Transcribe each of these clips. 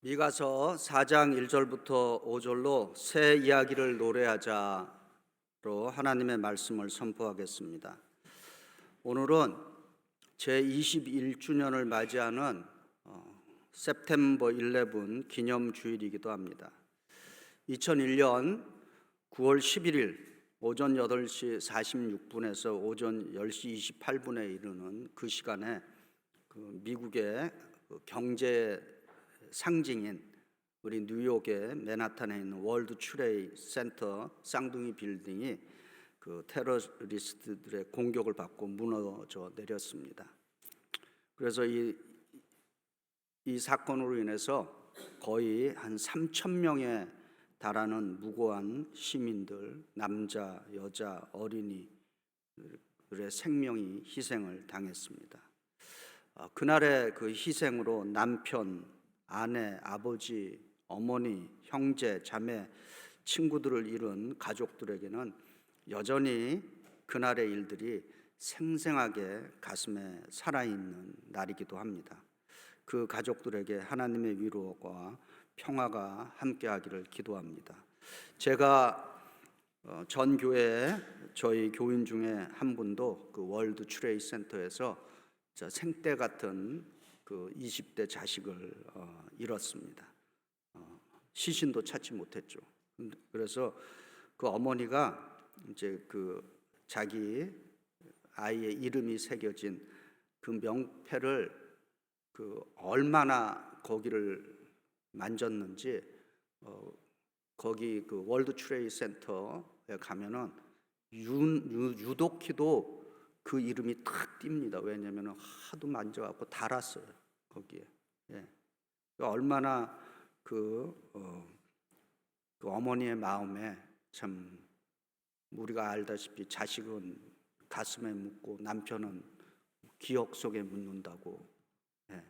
미가서 4장 1절부터 5절로 새 이야기를 노래하자로 하나님의 말씀을 선포하겠습니다. 오늘은 제 21주년을 맞이하는 어, 세프템버 11 기념 주일이기도 합니다. 2001년 9월 11일 오전 8시 46분에서 오전 10시 28분에 이르는 그 시간에 그 미국의 그 경제 상징인 우리 뉴욕의 맨하탄에 있는 월드 트레이 센터 쌍둥이 빌딩이 그 테러리스트들의 공격을 받고 무너져 내렸습니다. 그래서 이, 이 사건으로 인해서 거의 한 3천 명에 달하는 무고한 시민들, 남자, 여자, 어린이들의 생명이 희생을 당했습니다. 어, 그날의 그 희생으로 남편, 아내, 아버지, 어머니, 형제, 자매, 친구들을 잃은 가족들에게는 여전히 그날의 일들이 생생하게 가슴에 살아있는 날이기도 합니다. 그 가족들에게 하나님의 위로가 평화가 함께하기를 기도합니다. 제가 어, 전 교회 저희 교인 중에 한 분도 그 월드 트레이 센터에서 저 생때 같은 그 20대 자식을 어, 잃었습니다. 어, 시신도 찾지 못했죠. 그래서 그 어머니가 이제 그 자기 아이의 이름이 새겨진 그 명패를 그 얼마나 거기를 만졌는지 어, 거기 그 월드 트레이 센터에 가면은 유, 유, 유독히도 그 이름이 탁 띕니다. 왜냐하면 하도 만져갖고 달았어요 거기에. 예. 얼마나 그, 어, 그 어머니의 마음에 참 우리가 알다시피 자식은 가슴에 묻고 남편은 기억 속에 묻는다고. 예.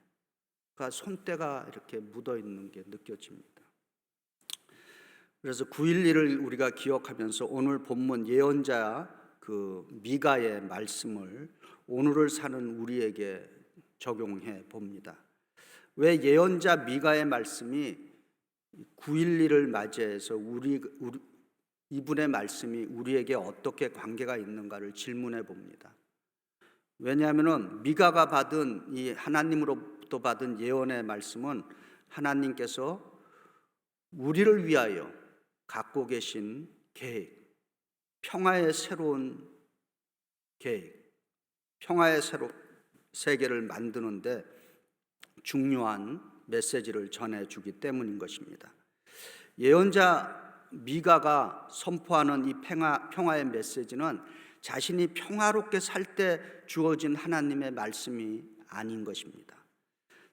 그러니까 손때가 이렇게 묻어 있는 게 느껴집니다. 그래서 9.11을 우리가 기억하면서 오늘 본문 예언자 그 미가의 말씀을 오늘을 사는 우리에게 적용해 봅니다. 왜 예언자 미가의 말씀이 9.11을 맞이해서 우리, 우리 이분의 말씀이 우리에게 어떻게 관계가 있는가를 질문해 봅니다. 왜냐하면 미가가 받은 이 하나님으로부터 받은 예언의 말씀은 하나님께서 우리를 위하여 갖고 계신 계획, 평화의 새로운 계획, 평화의 새로 세계를 만드는데 중요한 메시지를 전해주기 때문인 것입니다. 예언자 미가가 선포하는 이 평화, 평화의 메시지는 자신이 평화롭게 살 때 주어진 하나님의 말씀이 아닌 것입니다.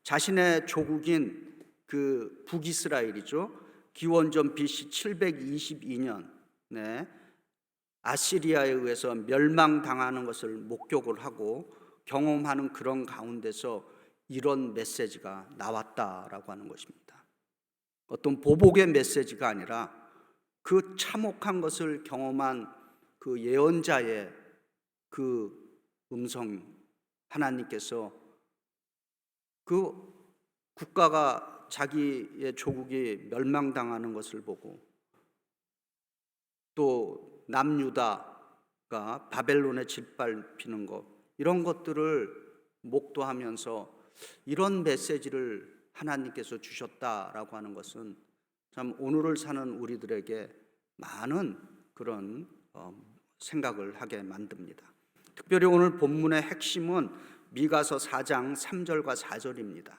자신의 조국인 그 북이스라엘이죠. 기원전 BC 722년에 아시리아에 의해서 멸망당하는 것을 목격을 하고 경험하는 그런 가운데서 이런 메시지가 나왔다라고 하는 것입니다. 어떤 보복의 메시지가 아니라 그 참혹한 것을 경험한 그 예언자의 그 음성 하나님께서 그 국가가 자기의 조국이 멸망당하는 것을 보고 또 남유다가 바벨론에 짓밟히는 것 이런 것들을 목도하면서 이런 메시지를 하나님께서 주셨다라고 하는 것은 참 오늘을 사는 우리들에게 많은 그런 어, 생각을 하게 만듭니다. 특별히 오늘 본문의 핵심은 미가서 4장 3절과 4절입니다.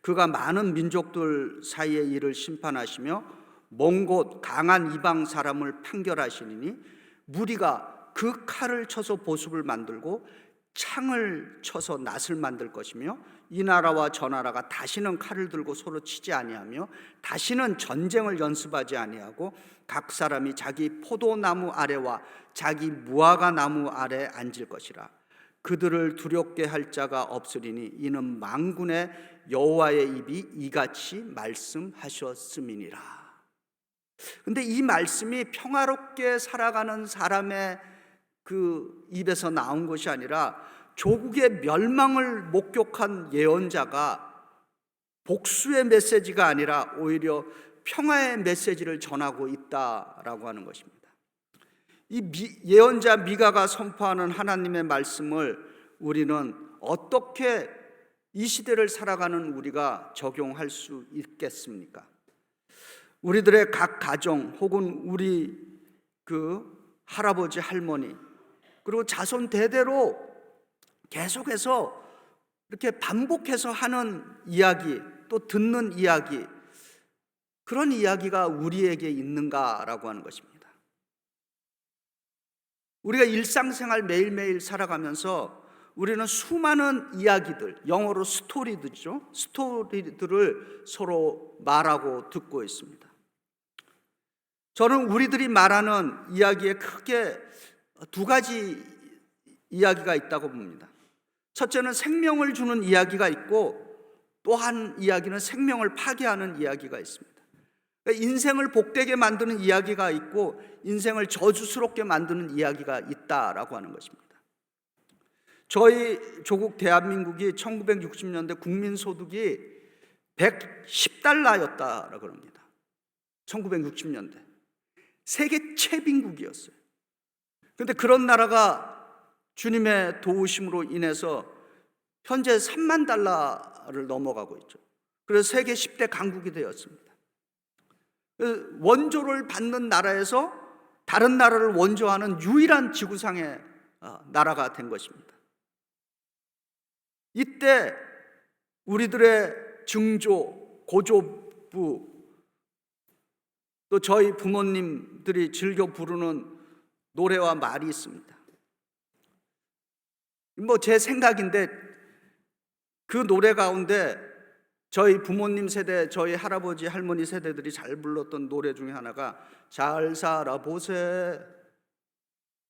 그가 많은 민족들 사이의 일을 심판하시며 먼 곳 강한 이방 사람을 판결하시니 무리가 그 칼을 쳐서 보습을 만들고 창을 쳐서 낫을 만들 것이며 이 나라와 저 나라가 다시는 칼을 들고 서로 치지 아니하며 다시는 전쟁을 연습하지 아니하고 각 사람이 자기 포도나무 아래와 자기 무화과 나무 아래 앉을 것이라 그들을 두렵게 할 자가 없으리니 이는 망군의 여호와의 입이 이같이 말씀하셨음이니라. 근데 이 말씀이 평화롭게 살아가는 사람의 그 입에서 나온 것이 아니라 조국의 멸망을 목격한 예언자가 복수의 메시지가 아니라 오히려 평화의 메시지를 전하고 있다라고 하는 것입니다. 이 미- 예언자 미가가 선포하는 하나님의 말씀을 우리는 어떻게 이 시대를 살아가는 우리가 적용할 수 있겠습니까? 우리들의 각 가정 혹은 우리 그 할아버지 할머니 그리고 자손 대대로 계속해서 이렇게 반복해서 하는 이야기 또 듣는 이야기 그런 이야기가 우리에게 있는가라고 하는 것입니다. 우리가 일상생활 매일매일 살아가면서 우리는 수많은 이야기들, 영어로 스토리들이죠. 스토리들을 서로 말하고 듣고 있습니다. 저는 우리들이 말하는 이야기에 크게 두 가지 이야기가 있다고 봅니다. 첫째는 생명을 주는 이야기가 있고 또 한 이야기는 생명을 파괴하는 이야기가 있습니다. 그러니까 인생을 복되게 만드는 이야기가 있고 인생을 저주스럽게 만드는 이야기가 있다라고 하는 것입니다. 저희 조국 대한민국이 1960년대 국민 소득이 110달러였다라고 합니다. 1960년대. 세계 최빈국이었어요. 근데 그런 나라가 주님의 도우심으로 인해서 현재 3만 달러를 넘어가고 있죠. 그래서 세계 10대 강국이 되었습니다. 그 원조를 받는 나라에서 다른 나라를 원조하는 유일한 지구상의 어, 나라가 된 것입니다. 이때 우리들의 증조, 고조부, 또 저희 부모님들이 즐겨 부르는 노래와 말이 있습니다. 뭐 제 생각인데 그 노래 가운데 저희 부모님 세대, 저희 할아버지, 할머니 세대들이 잘 불렀던 노래 중에 하나가 잘 살아보세.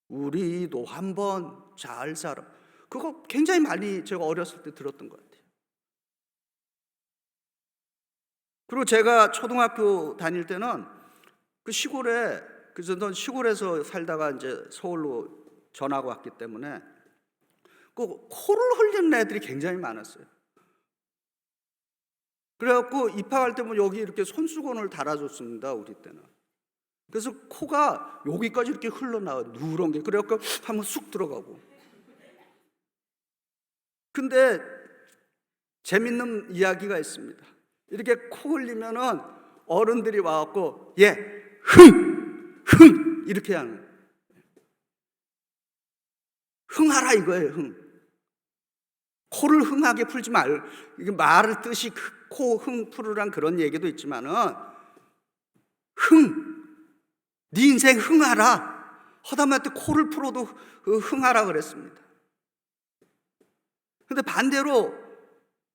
우리도 한번 잘 살아. 그거 굉장히 많이 제가 어렸을 때 들었던 것 같아요. 그리고 제가 초등학교 다닐 때는 그 시골에 그래서 전 시골에서 살다가 이제 서울로 전학 왔기 때문에 그 코를 흘리는 애들이 굉장히 많았어요. 그래갖고 입학할 때 뭐 여기 이렇게 손수건을 달아줬습니다 우리 때는. 그래서 코가 여기까지 이렇게 흘러나와 누런 게 그래갖고 한번 쑥 들어가고. 근데 재밌는 이야기가 있습니다. 이렇게 코 흘리면은 어른들이 와갖고 예, 흥, 흥 이렇게 하는. 흥하라 이거예요, 흥. 코를 흥하게 풀지 말, 이게 말을 뜻이 그코흥 풀으란 그런 얘기도 있지만은 흥, 네 인생 흥하라. 허담한테 코를 풀어도 그 흥하라 그랬습니다. 근데 반대로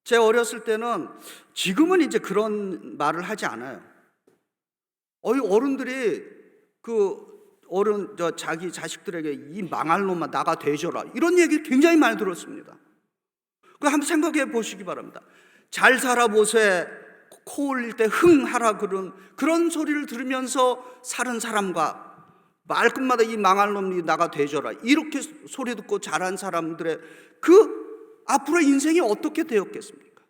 제 어렸을 때는 지금은 이제 그런 말을 하지 않아요. 어이 어른들이 그 어른 저 자기 자식들에게 이 망할 놈아 나가 되져라 이런 얘기 굉장히 많이 들었습니다. 그 한번 생각해 보시기 바랍니다. 잘 살아보세 코 올릴 때 흥 하라 그런 그런 소리를 들으면서 사는 사람과 말끝마다 이 망할 놈이 나가 되져라 이렇게 소리 듣고 자란 사람들의 그 앞으로 인생이 어떻게 되었겠습니까?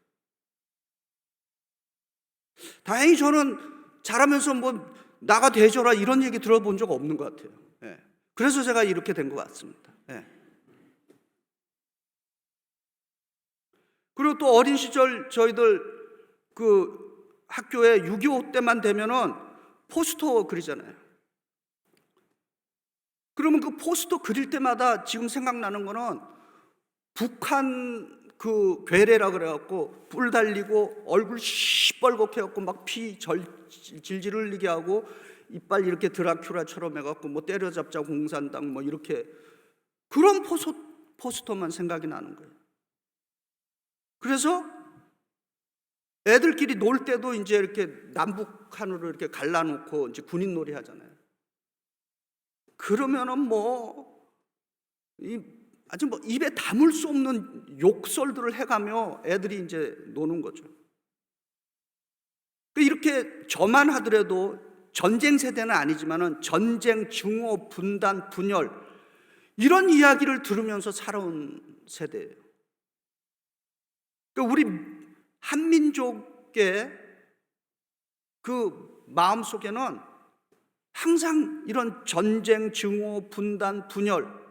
다행히 저는 자라면서 뭐 나가 되져라 이런 얘기 들어본 적 없는 것 같아요. 예. 그래서 제가 이렇게 된 것 같습니다. 예. 그리고 또 어린 시절 저희들 그 학교에 6.25 때만 되면은 포스터 그리잖아요. 그러면 그 포스터 그릴 때마다 지금 생각나는 거는 북한 그 괴뢰라 그래갖고 뿔 달리고 얼굴 시뻘겋게 해갖고 막 피 질질 흘리게 하고 이빨 이렇게 드라큘라처럼 해갖고 뭐 때려잡자 공산당 뭐 이렇게 그런 포스, 포스터만 생각이 나는 거예요. 그래서 애들끼리 놀 때도 이제 이렇게 남북한으로 이렇게 갈라놓고 이제 군인 놀이 하잖아요. 그러면은 뭐, 이 아주 뭐 입에 담을 수 없는 욕설들을 해가며 애들이 이제 노는 거죠. 그 이렇게 저만 하더라도 전쟁 세대는 아니지만은 전쟁, 증오, 분단, 분열 이런 이야기를 들으면서 살아온 세대예요. 그 우리 한민족 민족의 그 마음 속에는 항상 이런 전쟁, 증오, 분단, 분열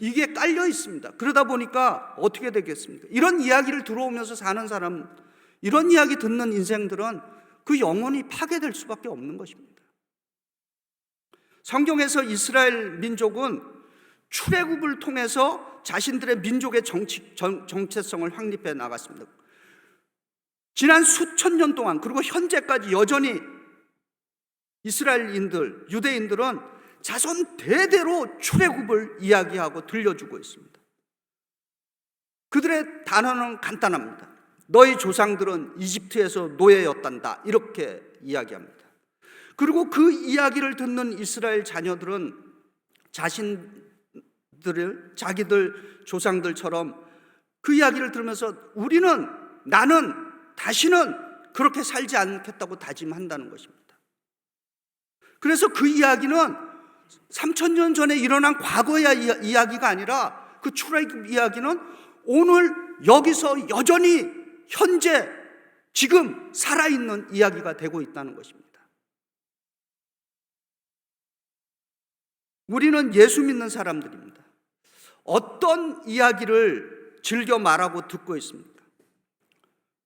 이게 깔려 있습니다. 그러다 보니까 어떻게 되겠습니까? 이런 이야기를 들어오면서 사는 사람, 이런 이야기 듣는 인생들은 그 영혼이 파괴될 수밖에 없는 것입니다. 성경에서 이스라엘 민족은 출애굽을 통해서 자신들의 민족의 정치, 정, 정체성을 확립해 나갔습니다. 지난 수천 년 동안 그리고 현재까지 여전히 이스라엘인들, 유대인들은 자손 대대로 출애굽을 이야기하고 들려주고 있습니다. 그들의 단어는 간단합니다. 너희 조상들은 이집트에서 노예였단다. 이렇게 이야기합니다. 그리고 그 이야기를 듣는 이스라엘 자녀들은 자신들을 자기들 조상들처럼 그 이야기를 들으면서 우리는 나는 다시는 그렇게 살지 않겠다고 다짐한다는 것입니다. 그래서 그 이야기는 3천 년 전에 일어난 과거의 이야기가 아니라 그 출애굽 이야기는 오늘 여기서 여전히 현재 지금 살아있는 이야기가 되고 있다는 것입니다. 우리는 예수 믿는 사람들입니다. 어떤 이야기를 즐겨 말하고 듣고 있습니까?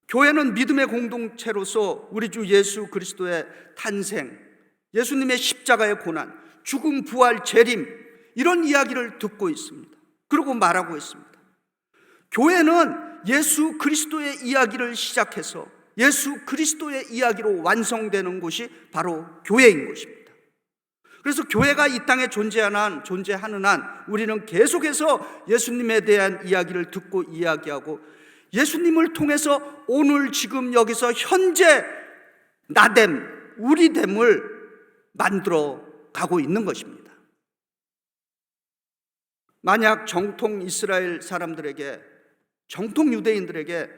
교회는 믿음의 공동체로서 우리 주 예수 그리스도의 탄생, 예수님의 십자가의 고난, 죽음, 부활, 재림 이런 이야기를 듣고 있습니다. 그리고 말하고 있습니다. 교회는 예수 그리스도의 이야기를 시작해서 예수 그리스도의 이야기로 완성되는 곳이 바로 교회인 것입니다. 그래서 교회가 이 땅에 존재하는 한, 존재하는 한 우리는 계속해서 예수님에 대한 이야기를 듣고 이야기하고 예수님을 통해서 오늘 지금 여기서 현재 나됨, 우리됨을 만들어 가고 있는 것입니다. 만약 정통 이스라엘 사람들에게 정통 유대인들에게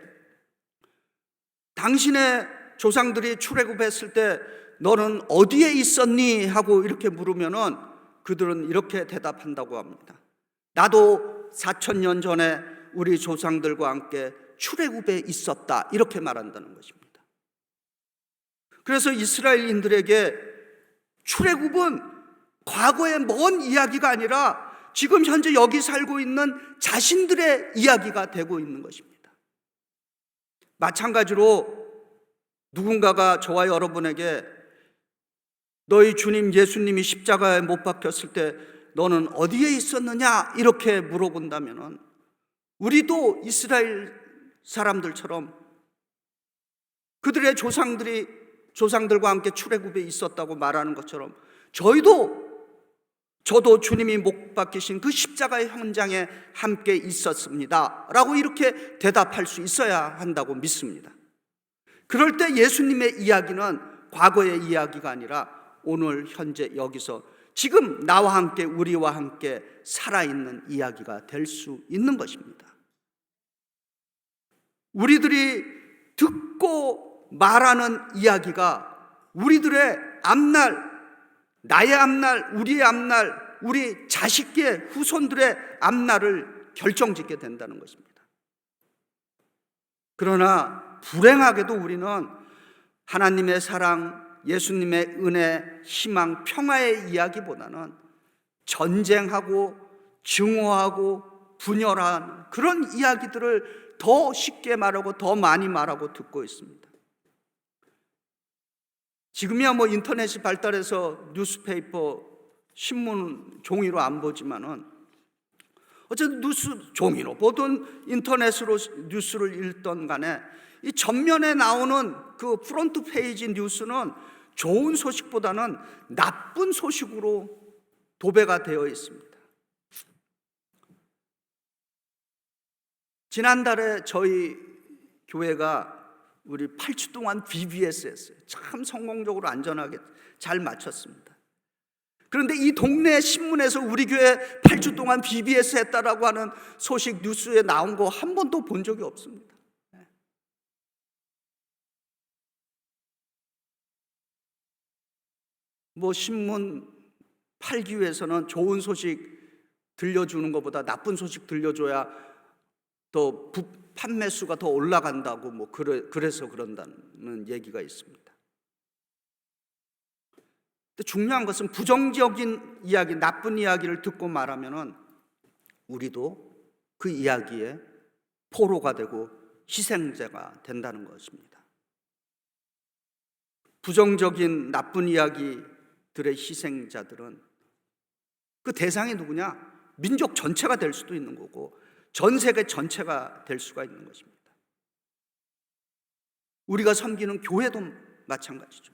당신의 조상들이 출애굽했을 때 너는 어디에 있었니 하고 이렇게 물으면은 그들은 이렇게 대답한다고 합니다. 나도 4천 년 전에 우리 조상들과 함께 출애굽에 있었다 이렇게 말한다는 것입니다. 그래서 이스라엘인들에게 출애굽은 과거의 먼 이야기가 아니라 지금 현재 여기 살고 있는 자신들의 이야기가 되고 있는 것입니다. 마찬가지로 누군가가 저와 여러분에게 너희 주님 예수님이 십자가에 못 박혔을 때 너는 어디에 있었느냐 이렇게 물어본다면은 우리도 이스라엘 사람들처럼 그들의 조상들이 조상들과 함께 출애굽에 있었다고 말하는 것처럼 저희도 저도 주님이 못 박히신 그 십자가의 현장에 함께 있었습니다. 라고 이렇게 대답할 수 있어야 한다고 믿습니다. 그럴 때 예수님의 이야기는 과거의 이야기가 아니라 오늘 현재 여기서 지금 나와 함께 우리와 함께 살아있는 이야기가 될 수 있는 것입니다. 우리들이 듣고 말하는 이야기가 우리들의 앞날 나의 앞날, 우리의 앞날, 우리 자식의 후손들의 앞날을 결정짓게 된다는 것입니다. 그러나 불행하게도 우리는 하나님의 사랑, 예수님의 은혜, 희망, 평화의 이야기보다는 전쟁하고 증오하고 분열한 그런 이야기들을 더 쉽게 말하고 더 많이 말하고 듣고 있습니다. 지금이야 뭐 인터넷이 발달해서 뉴스페이퍼 신문 종이로 안 보지만은 어쨌든 뉴스 종이로 보든 인터넷으로 뉴스를 읽던 간에 이 전면에 나오는 그 프론트 페이지 뉴스는 좋은 소식보다는 나쁜 소식으로 도배가 되어 있습니다. 지난달에 저희 교회가 우리 8주 동안 BBS 했어요. 참 성공적으로 안전하게 잘 마쳤습니다. 그런데 이 동네 신문에서 우리 교회 8주 동안 BBS 했다라고 하는 소식 뉴스에 나온 거 한 번도 본 적이 없습니다. 네. 뭐 신문 팔기 위해서는 좋은 소식 들려주는 것보다 나쁜 소식 들려줘야 더 부, 판매 수가 더 올라간다고 뭐 그래, 그래서 그런다는 얘기가 있습니다. 중요한 것은 부정적인 이야기, 나쁜 이야기를 듣고 말하면은 우리도 그 이야기에 포로가 되고 희생자가 된다는 것입니다. 부정적인 나쁜 이야기들의 희생자들은 그 대상이 누구냐? 민족 전체가 될 수도 있는 거고 전 세계 전체가 될 수가 있는 것입니다. 우리가 섬기는 교회도 마찬가지죠.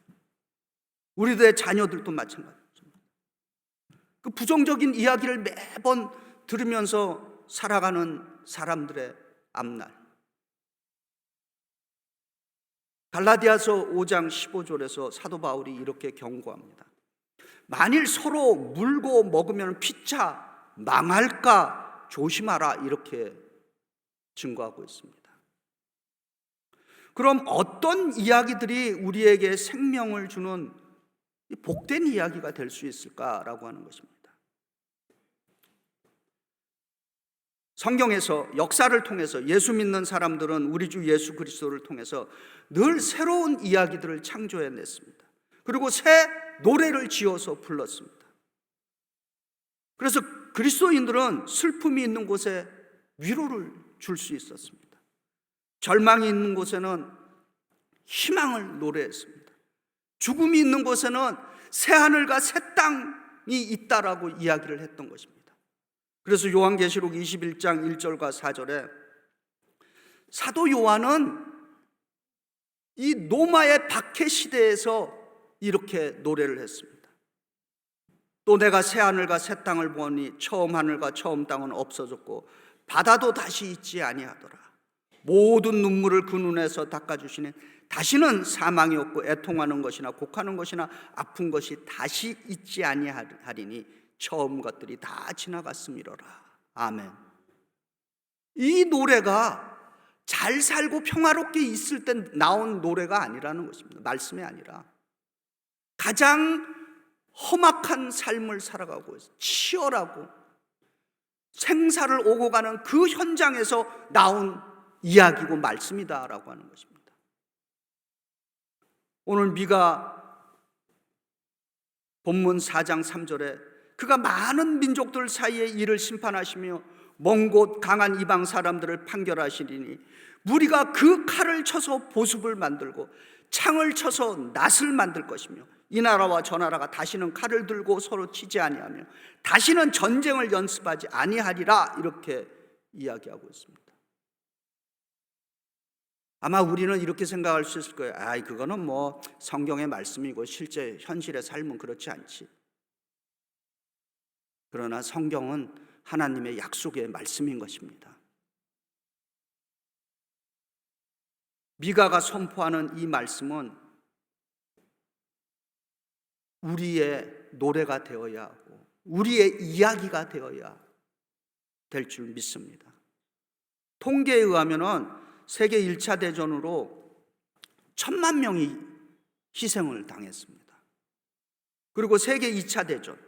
우리들의 자녀들도 마찬가지죠. 그 부정적인 이야기를 매번 들으면서 살아가는 사람들의 앞날. 갈라디아서 5장 15절에서 사도 바울이 이렇게 경고합니다. 만일 서로 물고 먹으면 피차 망할까 조심하라 이렇게 증거하고 있습니다. 그럼 어떤 이야기들이 우리에게 생명을 주는 복된 이야기가 될 수 있을까라고 하는 것입니다. 성경에서 역사를 통해서 예수 믿는 사람들은 우리 주 예수 그리스도를 통해서 늘 새로운 이야기들을 창조해 냈습니다. 그리고 새 노래를 지어서 불렀습니다. 그래서 그리스도인들은 슬픔이 있는 곳에 위로를 줄 수 있었습니다. 절망이 있는 곳에는 희망을 노래했습니다. 죽음이 있는 곳에는 새 하늘과 새 땅이 있다라고 이야기를 했던 것입니다. 그래서 요한계시록 21장 1절과 4절에 사도 요한은 이 노마의 박해 시대에서 이렇게 노래를 했습니다. 또 내가 새 하늘과 새 땅을 보니 처음 하늘과 처음 땅은 없어졌고 바다도 다시 있지 아니하더라. 모든 눈물을 그 눈에서 닦아 주시니 다시는 사망이 없고 애통하는 것이나 곡하는 것이나 아픈 것이 다시 있지 아니하리니 처음 것들이 다 지나갔음이로라. 아멘. 이 노래가 잘 살고 평화롭게 있을 때 나온 노래가 아니라는 것입니다. 말씀이 아니라 가장 험악한 삶을 살아가고. 치열하고 생사를 오고 가는 그 현장에서 나온 이야기고 말씀이다라고 하는 것입니다. 오늘 미가 본문 4장 3절에 그가 많은 민족들 사이에 이를 심판하시며 먼 곳 강한 이방 사람들을 판결하시리니 무리가 그 칼을 쳐서 보습을 만들고 창을 쳐서 낫을 만들 것이며 이 나라와 저 나라가 다시는 칼을 들고 서로 치지 아니하며 다시는 전쟁을 연습하지 아니하리라 이렇게 이야기하고 있습니다. 아마 우리는 이렇게 생각할 수 있을 거예요. 아, 그거는 뭐 성경의 말씀이고 실제 현실의 삶은 그렇지 않지. 그러나 성경은 하나님의 약속의 말씀인 것입니다. 미가가 선포하는 이 말씀은 우리의 노래가 되어야 하고 우리의 이야기가 되어야 될 줄 믿습니다. 통계에 의하면은 세계 1차 대전으로 천만 명이 희생을 당했습니다. 그리고 세계 2차 대전,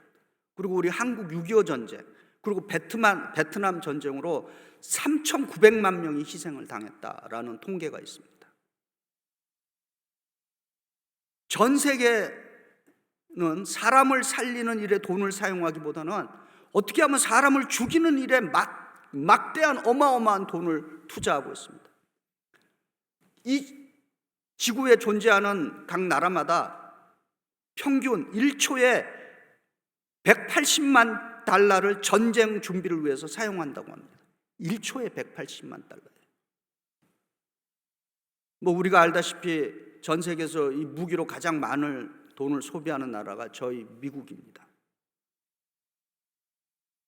그리고 우리 한국 6.25 전쟁, 그리고 베트남, 베트남 전쟁으로 3,900만 명이 희생을 당했다라는 통계가 있습니다. 전 세계 는 사람을 살리는 일에 돈을 사용하기보다는 어떻게 하면 사람을 죽이는 일에 막, 막대한 어마어마한 돈을 투자하고 있습니다. 이 지구에 존재하는 각 나라마다 평균 1초에 180만 달러를 전쟁 준비를 위해서 사용한다고 합니다. 1초에 180만 달러. 뭐 우리가 알다시피 전 세계에서 이 무기로 가장 많은 돈을 소비하는 나라가 저희 미국입니다.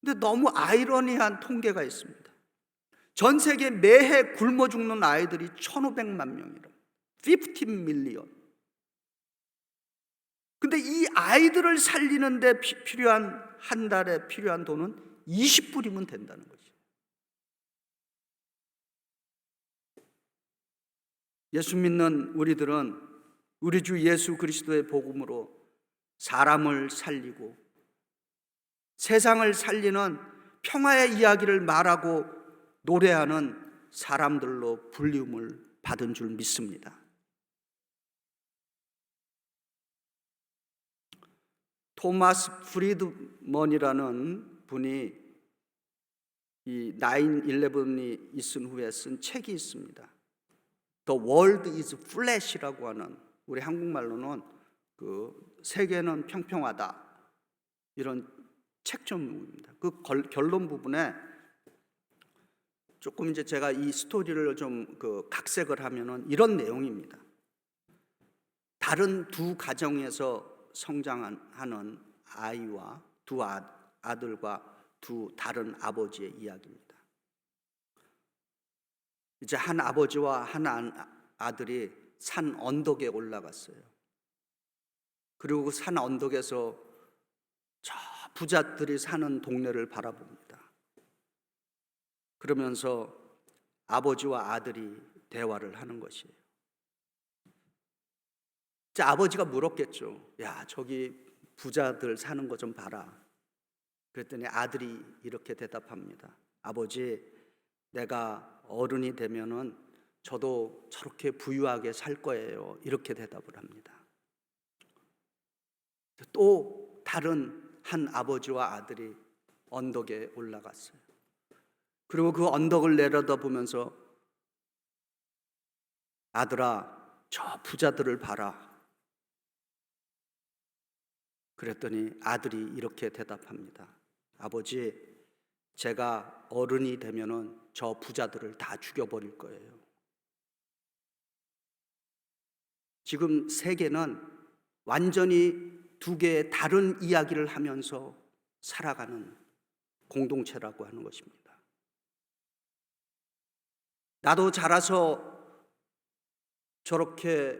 근데 너무 아이러니한 통계가 있습니다. 전 세계 매해 굶어 죽는 아이들이 1,500만 명이라. 15 밀리언. 근데 이 아이들을 살리는데 필요한 한 달에 필요한 돈은 20불이면 된다는 거죠. 예수 믿는 우리들은 우리 주 예수 그리스도의 복음으로 사람을 살리고 세상을 살리는 평화의 이야기를 말하고 노래하는 사람들로 불리움을 받은 줄 믿습니다. 토마스 프리드먼이라는 분이 이 9/11이 있은 후에 쓴 책이 있습니다. The World is Flash라고 하는 우리 한국말로는 그 세계는 평평하다 이런 책 제목입니다. 그 걸- 결론 부분에 조금 이제 제가 이 스토리를 좀 그 각색을 하면은 이런 내용입니다. 다른 두 가정에서 성장하는 아이와 두 아, 아들과 두 다른 아버지의 이야기입니다. 이제 한 아버지와 한 아- 아들이 산 언덕에 올라갔어요. 그리고 그산 언덕에서 저 부자들이 사는 동네를 바라봅니다. 그러면서 아버지와 아들이 대화를 하는 것이에요. 이제 아버지가 물었겠죠. 야, 저기 부자들 사는 거 좀 봐라. 그랬더니 아들이 이렇게 대답합니다. 아버지, 내가 어른이 되면은 저도 저렇게 부유하게 살 거예요. 이렇게 대답을 합니다. 또 다른 한 아버지와 아들이 언덕에 올라갔어요. 그리고 그 언덕을 내려다 보면서 아들아, 저 부자들을 봐라. 그랬더니 아들이 이렇게 대답합니다. 아버지, 제가 어른이 되면은 저 부자들을 다 죽여버릴 거예요. 지금 세계는 완전히 두 개의 다른 이야기를 하면서 살아가는 공동체라고 하는 것입니다. 나도 자라서 저렇게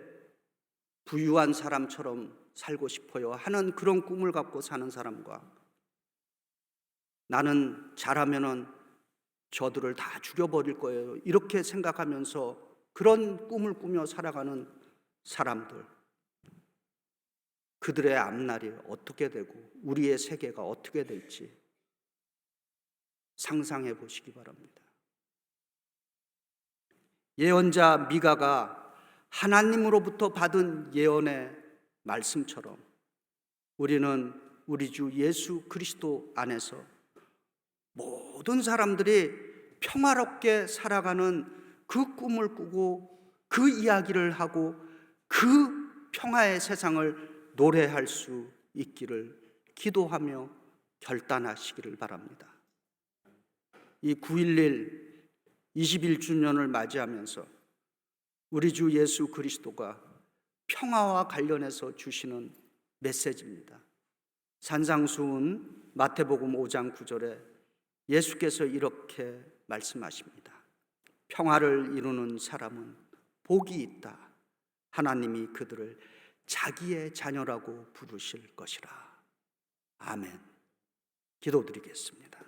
부유한 사람처럼 살고 싶어요 하는 그런 꿈을 갖고 사는 사람과 나는 자라면은 저들을 다 죽여버릴 거예요. 이렇게 생각하면서 그런 꿈을 꾸며 살아가는 사람들. 그들의 앞날이 어떻게 되고 우리의 세계가 어떻게 될지 상상해 보시기 바랍니다. 예언자 미가가 하나님으로부터 받은 예언의 말씀처럼 우리는 우리 주 예수 그리스도 안에서 모든 사람들이 평화롭게 살아가는 그 꿈을 꾸고 그 이야기를 하고 그 평화의 세상을 노래할 수 있기를 기도하며 결단하시기를 바랍니다. 이 9.11 21주년을 맞이하면서 우리 주 예수 그리스도가 평화와 관련해서 주시는 메시지입니다. 산상수훈 마태복음 5장 9절에 예수께서 이렇게 말씀하십니다. 평화를 이루는 사람은 복이 있다. 하나님이 그들을 자기의 자녀라고 부르실 것이라. 아멘. 기도드리겠습니다.